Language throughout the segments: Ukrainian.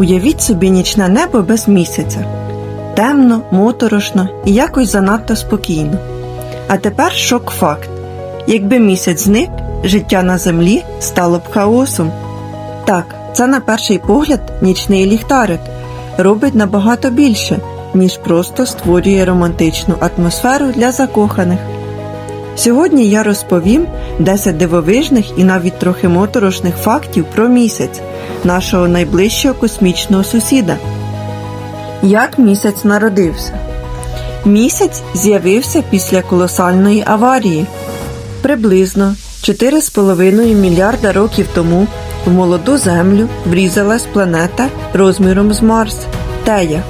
Уявіть собі нічне небо без місяця. Темно, моторошно і якось занадто спокійно. А тепер шок-факт. Якби місяць зник, життя на землі стало б хаосом. Так, це на перший погляд нічний ліхтарик робить набагато більше, ніж просто створює романтичну атмосферу для закоханих. Сьогодні я розповім 10 дивовижних і навіть трохи моторошних фактів про місяць, нашого найближчого космічного сусіда. Як місяць народився? Місяць з'явився після колосальної аварії. Приблизно 4,5 мільярда років тому в молоду Землю врізалась планета розміром з Марс Тея.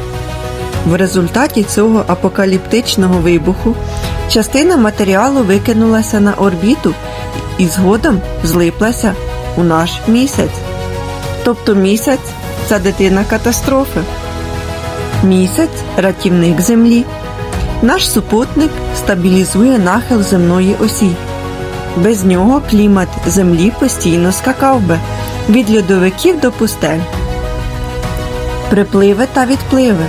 В результаті цього апокаліптичного вибуху частина матеріалу викинулася на орбіту і згодом злиплася у наш місяць. Тобто місяць це дитина катастрофи. Місяць рятівник Землі. Наш супутник стабілізує нахил земної осі. Без нього клімат Землі постійно скакав би від льодовиків до пустель. Припливи та відпливи.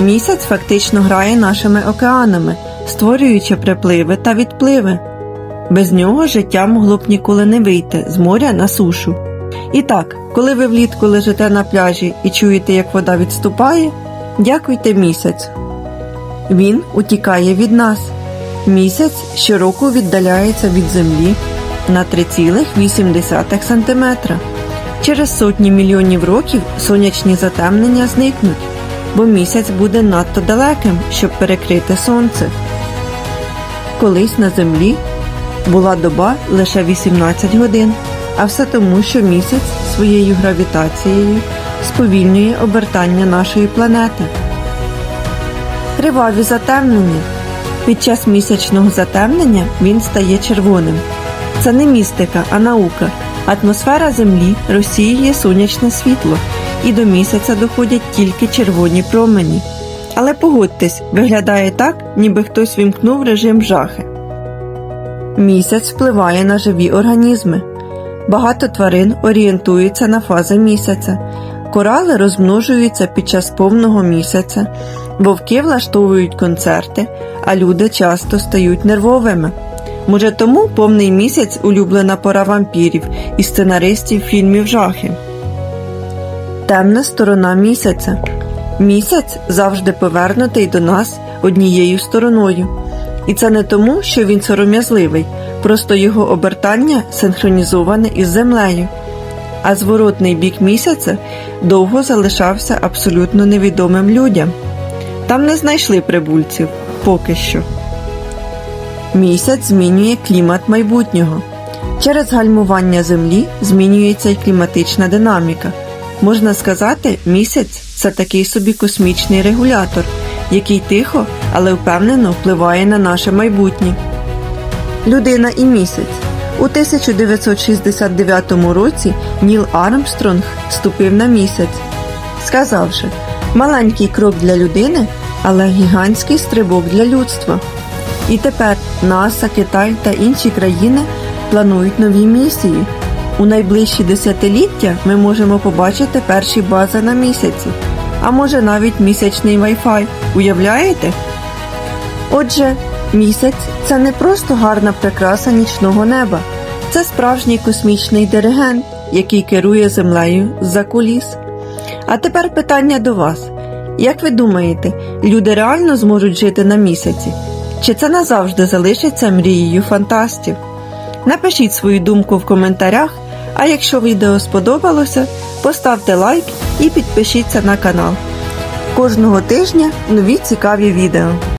Місяць фактично грає нашими океанами, створюючи припливи та відпливи. Без нього життя могло б ніколи не вийти з моря на сушу. І так, коли ви влітку лежите на пляжі і чуєте, як вода відступає, дякуйте місяць. Він утікає від нас. Місяць щороку віддаляється від Землі на 3,8 см. Через сотні мільйонів років сонячні затемнення зникнуть, бо місяць буде надто далеким, щоб перекрити сонце. Колись на Землі була доба лише 18 годин, а все тому, що місяць своєю гравітацією сповільнює обертання нашої планети. Криваві затемнення. Під час місячного затемнення він стає червоним. Це не містика, а наука. Атмосфера Землі розсіює сонячне світло, і до місяця доходять тільки червоні промені. Але погодьтесь, виглядає так, ніби хтось вімкнув режим жахи. Місяць впливає на живі організми. Багато тварин орієнтуються на фази місяця. Корали розмножуються під час повного місяця, вовки влаштовують концерти, а люди часто стають нервовими. Може тому повний місяць улюблена пора вампірів і сценаристів фільмів жахи. Темна сторона місяця. Місяць завжди повернутий до нас однією стороною. І це не тому, що він сором'язливий, просто його обертання синхронізоване із землею. А зворотний бік місяця довго залишався абсолютно невідомим людям. Там не знайшли прибульців поки що. Місяць змінює клімат майбутнього. Через гальмування Землі змінюється й кліматична динаміка. Можна сказати, місяць це такий собі космічний регулятор, який тихо, але впевнено впливає на наше майбутнє. Людина і місяць. У 1969 році Ніл Армстронг ступив на місяць, сказавши маленький крок для людини, але гігантський стрибок для людства. І тепер НАСА, Китай та інші країни планують нові місії. У найближчі десятиліття ми можемо побачити перші бази на місяці, а може навіть місячний Wi-Fi. Уявляєте? Отже, місяць це не просто гарна прикраса нічного неба, це справжній космічний диригент, який керує землею з-за куліс. А тепер питання до вас. Як ви думаєте, люди реально зможуть жити на місяці? Чи це назавжди залишиться мрією фантастів? Напишіть свою думку в коментарях, а якщо відео сподобалося, поставте лайк і підпишіться на канал. Кожного тижня нові цікаві відео.